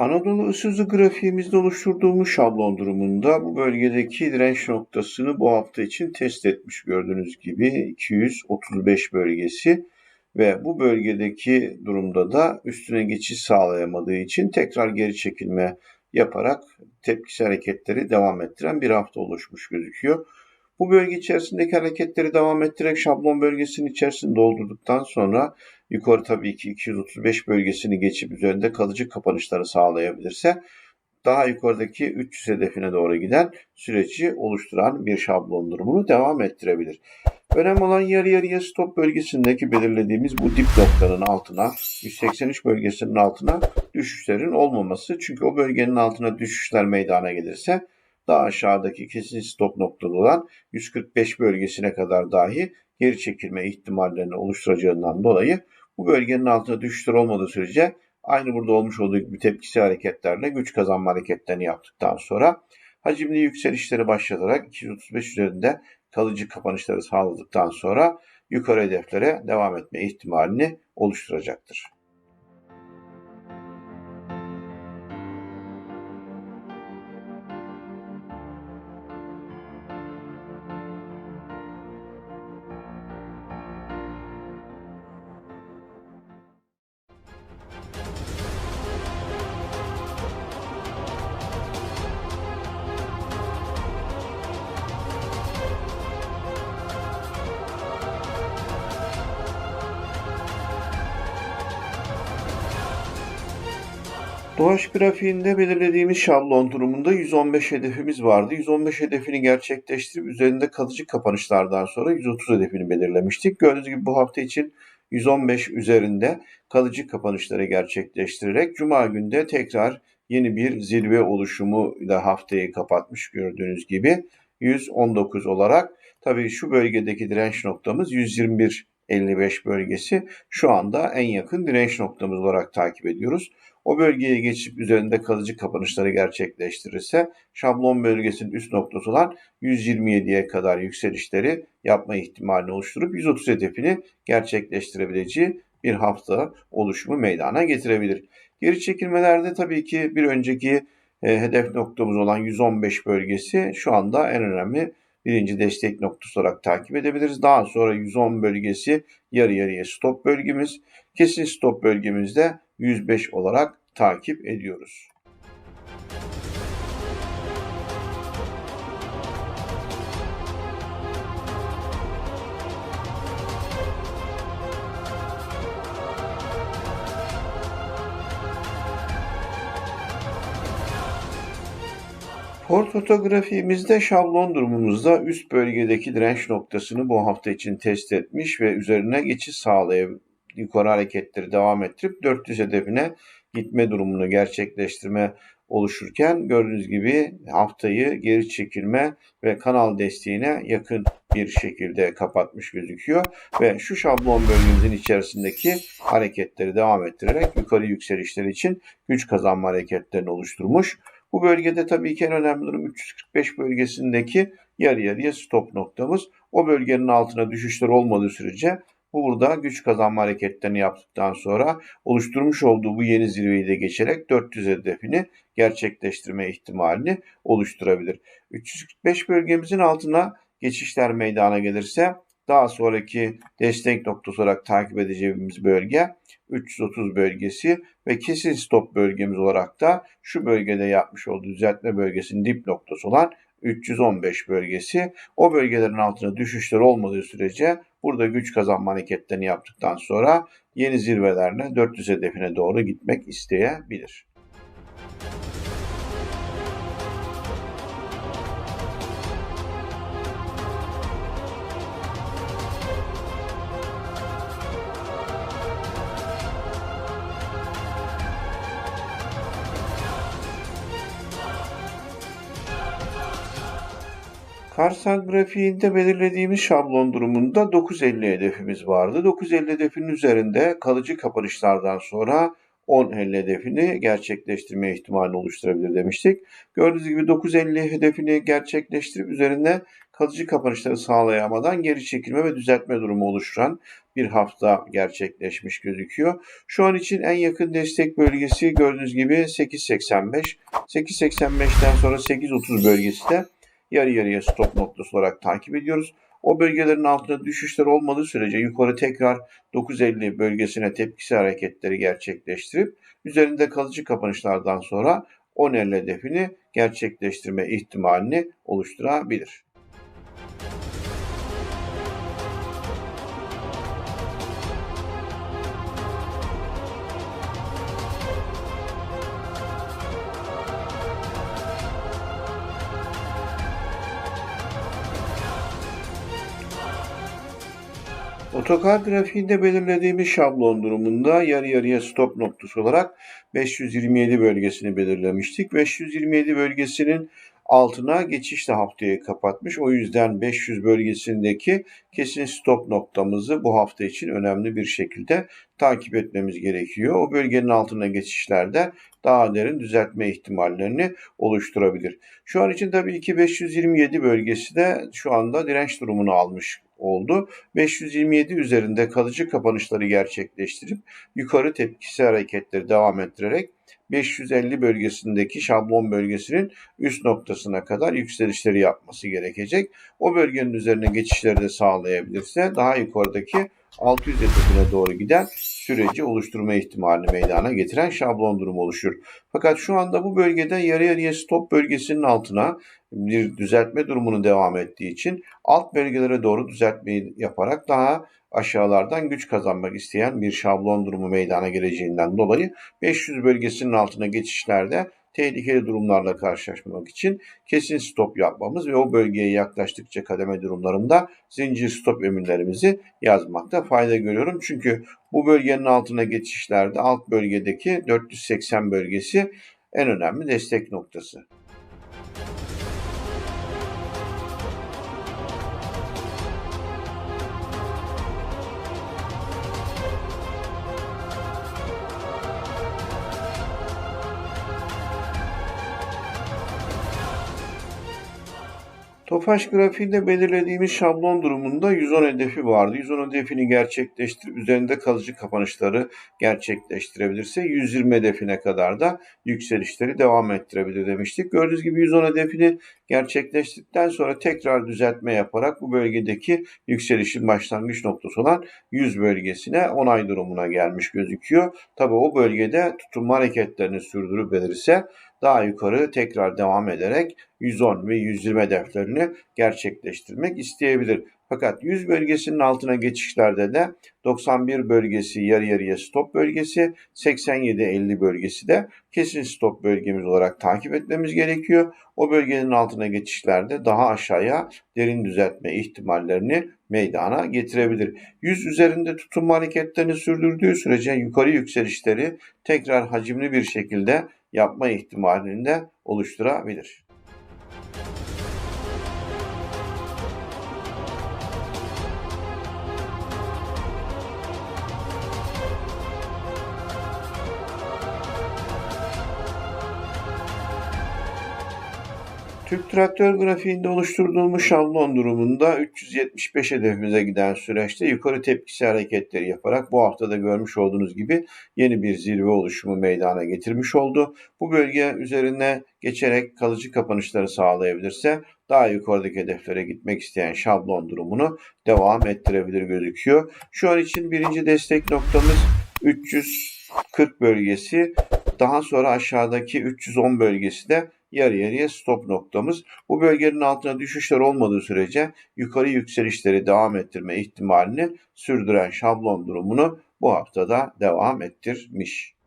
Anadolu ısı grafiğimizde oluşturduğumuz şablon durumunda bu bölgedeki direnç noktasını bu hafta için test etmiş gördüğünüz gibi 235 bölgesi ve bu bölgedeki durumda da üstüne geçiş sağlayamadığı için tekrar geri çekilme yaparak tepkisi hareketleri devam ettiren bir hafta oluşmuş gözüküyor. Bu bölge içerisindeki hareketleri devam ettirerek şablon bölgesinin içerisinde doldurduktan sonra yukarı tabii ki 235 bölgesini geçip üzerinde kalıcı kapanışları sağlayabilirse daha yukarıdaki 300 hedefine doğru giden süreci oluşturan bir şablon durumunu devam ettirebilir. Önemli olan yarı yarıya stop bölgesindeki belirlediğimiz bu dip noktanın altına 183 bölgesinin altına düşüşlerin olmaması. Çünkü o bölgenin altına düşüşler meydana gelirse daha aşağıdaki kesin stop noktada olan 145 bölgesine kadar dahi geri çekilme ihtimallerini oluşturacağından dolayı bu bölgenin altına düşüşler olmadığı sürece aynı burada olmuş olduğu gibi tepkisi hareketlerle güç kazanma hareketlerini yaptıktan sonra hacimli yükselişleri başlatarak 235 üzerinde kalıcı kapanışları sağladıktan sonra yukarı hedeflere devam etme ihtimalini oluşturacaktır. Doğaç grafiğinde belirlediğimiz şablon durumunda 115 hedefimiz vardı. 115 hedefini gerçekleştirip üzerinde kalıcı kapanışlardan sonra 130 hedefini belirlemiştik. Gördüğünüz gibi bu hafta için 115 üzerinde kalıcı kapanışları gerçekleştirerek Cuma günde tekrar yeni bir zirve oluşumu ile haftayı kapatmış gördüğünüz gibi 119 olarak tabii şu bölgedeki direnç noktamız 121 55 bölgesi şu anda en yakın direnç noktamız olarak takip ediyoruz. O bölgeye geçip üzerinde kalıcı kapanışları gerçekleştirirse şablon bölgesinin üst noktası olan 127'ye kadar yükselişleri yapma ihtimalini oluşturup 130 hedefini gerçekleştirebileceği bir hafta oluşumu meydana getirebilir. Geri çekilmelerde tabii ki bir önceki e, hedef noktamız olan 115 bölgesi şu anda en önemli birinci destek noktası olarak takip edebiliriz. Daha sonra 110 bölgesi yarı yarıya stop bölgemiz. Kesin stop bölgemizde 105 olarak takip ediyoruz. Port fotoğrafimizde şablon durumumuzda üst bölgedeki direnç noktasını bu hafta için test etmiş ve üzerine geçiş sağlayıp yukarı hareketleri devam ettirip 400 hedefine gitme durumunu gerçekleştirme oluşurken gördüğünüz gibi haftayı geri çekilme ve kanal desteğine yakın bir şekilde kapatmış gözüküyor ve şu şablon bölgemizin içerisindeki hareketleri devam ettirerek yukarı yükselişler için güç kazanma hareketlerini oluşturmuş. Bu bölgede tabii ki en önemli durum 345 bölgesindeki yarı yarıya stop noktamız. O bölgenin altına düşüşler olmadığı sürece burada güç kazanma hareketlerini yaptıktan sonra oluşturmuş olduğu bu yeni zirveyi de geçerek 400 hedefini gerçekleştirme ihtimalini oluşturabilir. 345 bölgemizin altına geçişler meydana gelirse daha sonraki destek noktası olarak takip edeceğimiz bölge 330 bölgesi ve kesin stop bölgemiz olarak da şu bölgede yapmış olduğu düzeltme bölgesinin dip noktası olan 315 bölgesi. O bölgelerin altına düşüşler olmadığı sürece burada güç kazanma hareketlerini yaptıktan sonra yeni zirvelerle 400 hedefine doğru gitmek isteyebilir. Karsal grafiğinde belirlediğimiz şablon durumunda 950 hedefimiz vardı. 950 hedefinin üzerinde kalıcı kapanışlardan sonra 10.50 hedefini gerçekleştirme ihtimali oluşturabilir demiştik. Gördüğünüz gibi 950 hedefini gerçekleştirip üzerinde kalıcı kapanışları sağlayamadan geri çekilme ve düzeltme durumu oluşturan bir hafta gerçekleşmiş gözüküyor. Şu an için en yakın destek bölgesi gördüğünüz gibi 8.85. 8.85'ten sonra 8.30 bölgesi de yarı yarıya stop noktası olarak takip ediyoruz. O bölgelerin altında düşüşler olmadığı sürece yukarı tekrar 9.50 bölgesine tepkisi hareketleri gerçekleştirip üzerinde kalıcı kapanışlardan sonra 10.50 hedefini gerçekleştirme ihtimalini oluşturabilir. Otokar grafiğinde belirlediğimiz şablon durumunda yarı yarıya stop noktası olarak 527 bölgesini belirlemiştik. 527 bölgesinin altına geçişle haftayı kapatmış. O yüzden 500 bölgesindeki kesin stop noktamızı bu hafta için önemli bir şekilde takip etmemiz gerekiyor. O bölgenin altına geçişlerde daha derin düzeltme ihtimallerini oluşturabilir. Şu an için tabii ki 527 bölgesi de şu anda direnç durumunu almış oldu. 527 üzerinde kalıcı kapanışları gerçekleştirip yukarı tepkisi hareketleri devam ettirerek 550 bölgesindeki şablon bölgesinin üst noktasına kadar yükselişleri yapması gerekecek. O bölgenin üzerine geçişleri de sağlayabilirse daha yukarıdaki 600 hedefine doğru giden süreci oluşturma ihtimalini meydana getiren şablon durumu oluşur. Fakat şu anda bu bölgede yarı yarıya stop bölgesinin altına bir düzeltme durumunu devam ettiği için alt bölgelere doğru düzeltmeyi yaparak daha aşağılardan güç kazanmak isteyen bir şablon durumu meydana geleceğinden dolayı 500 bölgesinin altına geçişlerde tehlikeli durumlarla karşılaşmamak için kesin stop yapmamız ve o bölgeye yaklaştıkça kademe durumlarında zincir stop emirlerimizi yazmakta fayda görüyorum. Çünkü bu bölgenin altına geçişlerde alt bölgedeki 480 bölgesi en önemli destek noktası. Tofaş grafiğinde belirlediğimiz şablon durumunda 110 hedefi vardı. 110 hedefini gerçekleştirip üzerinde kalıcı kapanışları gerçekleştirebilirse 120 hedefine kadar da yükselişleri devam ettirebilir demiştik. Gördüğünüz gibi 110 hedefini gerçekleştirdikten sonra tekrar düzeltme yaparak bu bölgedeki yükselişin başlangıç noktası olan 100 bölgesine onay durumuna gelmiş gözüküyor. Tabi o bölgede tutunma hareketlerini sürdürüp verirse daha yukarı tekrar devam ederek 110 ve 120 hedeflerini gerçekleştirmek isteyebilir. Fakat 100 bölgesinin altına geçişlerde de 91 bölgesi yarı yarıya stop bölgesi, 87-50 bölgesi de kesin stop bölgemiz olarak takip etmemiz gerekiyor. O bölgenin altına geçişlerde daha aşağıya derin düzeltme ihtimallerini meydana getirebilir. 100 üzerinde tutunma hareketlerini sürdürdüğü sürece yukarı yükselişleri tekrar hacimli bir şekilde yapma ihtimalini de oluşturabilir. Türk Traktör grafiğinde oluşturduğumuz şablon durumunda 375 hedefimize giden süreçte yukarı tepkisi hareketleri yaparak bu haftada görmüş olduğunuz gibi yeni bir zirve oluşumu meydana getirmiş oldu. Bu bölge üzerine geçerek kalıcı kapanışları sağlayabilirse daha yukarıdaki hedeflere gitmek isteyen şablon durumunu devam ettirebilir gözüküyor. Şu an için birinci destek noktamız 340 bölgesi. Daha sonra aşağıdaki 310 bölgesi de yarı yarıya stop noktamız. Bu bölgenin altına düşüşler olmadığı sürece yukarı yükselişleri devam ettirme ihtimalini sürdüren şablon durumunu bu haftada devam ettirmiş.